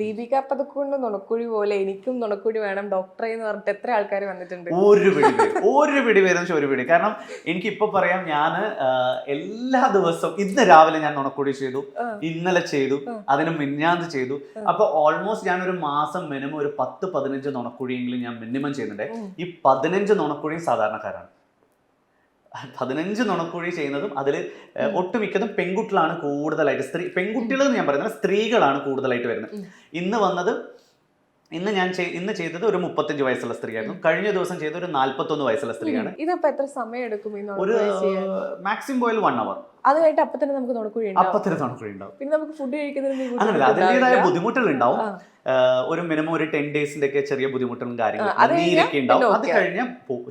ദീപിക പതുക്കൊണ്ട് നുണക്കുഴി പോലെ എനിക്കും നുണക്കുഴി വേണം. ഡോക്ടറെ എന്ന് പറഞ്ഞിട്ട് എത്ര ആൾക്കാർ വന്നിട്ടുണ്ട്? ഒരു പിടി ഒരു പിടി വെച്ചാൽ ഒരു പിടി. കാരണം എനിക്ക് ഇപ്പൊ പറയാം ഞാൻ എല്ലാ ദിവസവും ഇന്ന് രാവിലെ ഞാൻ നുണക്കുഴി ചെയ്തു ഇന്നലെ ചെയ്തു അതിന് മിന്നാന്ത് ചെയ്തു. അപ്പൊ ഓൾമോസ്റ്റ് ഞാൻ ഒരു മാസം മിനിമം ഒരു പത്ത് പതിനഞ്ച് നുണക്കുഴിയെങ്കിലും ഞാൻ മിനിമം ചെയ്യുന്നുണ്ട്. ഈ പതിനഞ്ച് നുണക്കുഴിയും സാധാരണക്കാരാണ്. പതിനഞ്ച് നുണക്കുഴി ചെയ്യുന്നതും അതിൽ ഒട്ടുമിക്കതും പെൺകുട്ടികളാണ് കൂടുതലായിട്ട് സ്ത്രീ പെൺകുട്ടികൾ എന്ന് ഞാൻ പറയുന്നത് സ്ത്രീകളാണ് കൂടുതലായിട്ട് വരുന്നത്. ഇന്ന് വന്നത് ഇന്ന് ഞാൻ ഇന്ന് ചെയ്തത് ഒരു മുപ്പത്തഞ്ച് വയസ്സുള്ള സ്ത്രീയായിരുന്നു. കഴിഞ്ഞ ദിവസം ചെയ്ത ഒരു നാല്പത്തൊന്ന് വയസ്സുള്ള സ്ത്രീയാണ്. ഇതിപ്പോ എത്ര സമയം എടുക്കും ഒരു മാക്സിമം പോയാൽ വൺ അവർ അത് കഴിഞ്ഞിട്ട് അപ്പൊ തന്നെ നമുക്ക് നുണക്കുഴി ഉണ്ടാവും. അപ്പത്തിന് നുണക്കുഴി ഉണ്ടാവും. പിന്നെ നമുക്ക് ഫുഡ് കഴിക്കുന്നതിന് ഈ അങ്ങനല്ല ബുദ്ധിമുട്ട് അതിന്റെതായ ഉണ്ടാവില്ല. ബുദ്ധിമുട്ടുകൾ ഉണ്ടാവും. ഒരു മിനിമം ഒരു ടെൻ ഡേയ്സിന്റെ ഒക്കെ ചെറിയ ബുദ്ധിമുട്ടുകളും കാര്യങ്ങളും നീരൊക്കെ ഉണ്ടാവും. അത്. കഴിഞ്ഞാൽ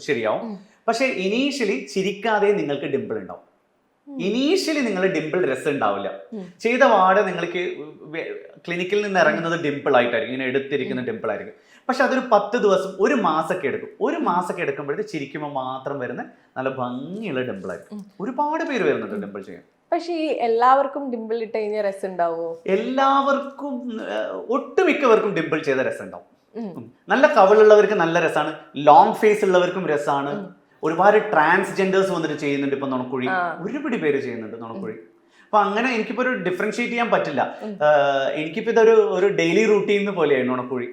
ശരിയാവും. പക്ഷെ ഇനീഷ്യലി ചിരിക്കാതെ നിങ്ങൾക്ക് ഡിമ്പിൾ ഉണ്ടാവും. ഇനീഷ്യലി നിങ്ങൾ ഡിമ്പിൾ രസം ഉണ്ടാവില്ല. ചെയ്ത വാട് നിങ്ങൾക്ക് ക്ലിനിക്കിൽ നിന്ന് ഇറങ്ങുന്നത് ഡിമ്പിൾ ആയിട്ടായിരിക്കും. ഇങ്ങനെ എടുത്തിരിക്കുന്ന ഡിമ്പിൾ ആയിരിക്കും. പക്ഷെ അതൊരു പത്ത് ദിവസം ഒരു മാസമൊക്കെ എടുക്കും. ഒരു മാസമൊക്കെ എടുക്കുമ്പോഴത്തെ ചിരിക്കുമ്പോൾ മാത്രം വരുന്ന നല്ല ഭംഗിയുള്ള ഡിമ്പിൾ ആയിരിക്കും. ഒരുപാട് പേര് വരുന്നുണ്ട് ഡിമ്പിൾ ചെയ്യാൻ. പക്ഷെ ഈ എല്ലാവർക്കും ഡിമ്പിൾ ഇട്ട് കഴിഞ്ഞാൽ രസം ഉണ്ടാവുമോ എല്ലാവർക്കും ഒട്ടുമിക്കവർക്കും ഡിമ്പിൾ ചെയ്ത രസം ഉണ്ടാവും. നല്ല കവളുള്ളവർക്ക് നല്ല രസമാണ്. ലോങ് ഫേസ് ഉള്ളവർക്കും രസമാണ്. ഒരുപാട് ട്രാൻസ്ജെൻഡേഴ്സ് വന്നിട്ട് ചെയ്യുന്നുണ്ട് ഇപ്പൊ നുണക്കുഴി. ഒരുപിടി പേര് ചെയ്യുന്നുണ്ട് നുണക്കുഴി. അപ്പൊ അങ്ങനെ എനിക്കിപ്പോ ഒരു ഡിഫറൻഷിയേറ്റ് ചെയ്യാൻ പറ്റില്ല. എനിക്കിപ്പോ ഇതൊരു ഒരു ഡെയിലി റൂട്ടീൻ പോലെയായിരുന്നു നുണക്കുഴി.